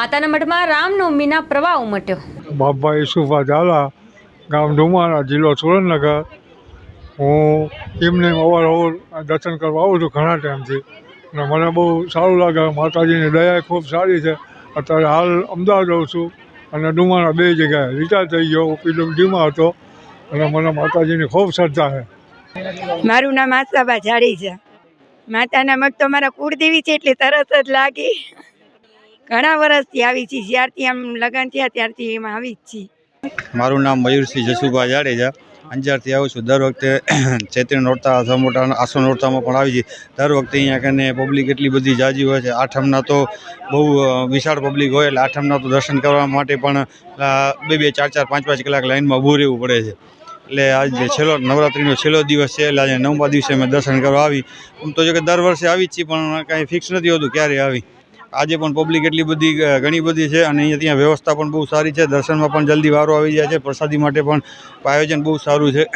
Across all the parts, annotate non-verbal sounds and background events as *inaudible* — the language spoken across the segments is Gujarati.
માતાના મઠમાં રામનવમીના પ્રવાહ ઉમટ્યો. બાબા ઈસુફા ઝાલા ગામ ડુમારા જિલ્લો સુરેન્દ્રનગર. હું એમને અવાર અવાર દર્શન કરવા આવું છું ઘણા ટાઈમથી અને મને બહુ સારું લાગે માતાજીની દયા ખૂબ સારી છે. અત્યારે હાલ અમદાવાદ રહું છું અને ડુમારા બે જગ્યાએ રિટાયર થઈ ગયો પીડબ્લ્યુડીમાં હતો. અને મને માતાજીની ખૂબ શ્રદ્ધા છે. મારું નામ આશાબા ઝાડી છે. માતાના મત તો મારા કુળદેવી છે એટલે તરત જ લાગી. ઘણા વર્ષથી આવી છીએ. જ્યારથી આમ લગ્ન થયા, ત્યારથી એમાં આવી જ છીએ. મારું નામ મયુરસિંહ જસુભા જાડેજા. અંજારથી આવું છું. દર વખતે *clears throat* ચૈત્રી નોરતા સમોટા આસો નોરતામાં પણ આવી છે દર વખતે અહીંયા કને પબ્લિક એટલી બધી જાજી હોય છે. આઠમના તો બહુ વિશાળ પબ્લિક હોય એટલે આઠમના તો દર્શન કરવા માટે પણ બે બે, ચાર ચાર, પાંચ પાંચ કલાક લાઈનમાં ઊભું રહેવું પડે છે. એટલે આજે છેલ્લો નવરાત્રિનો છેલ્લો દિવસ છે, એટલે આજે નવમા દિવસે અમે દર્શન કરવા આવી. આમ તો જો કે દર વર્ષે આવી જ છીએ, પણ કાંઈ ફિક્સ નથી હોતું ક્યારે આવી. આજે પણ પબ્લિક એટલી બધી ઘણી બધી છે અને અહીંયા ત્યાં વ્યવસ્થા પણ બહુ સારી છે. દર્શનમાં પણ જલ્દી વારો આવી જાય છે. પ્રસાદી માટે પણ આયોજન બહુ સારું છે.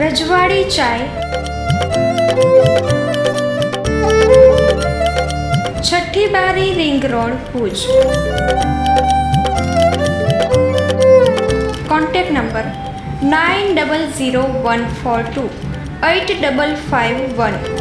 રજવાડી ચાય. છઠ્ઠી બારી ring road Bhuj. Number nine double zero one four two eight double five one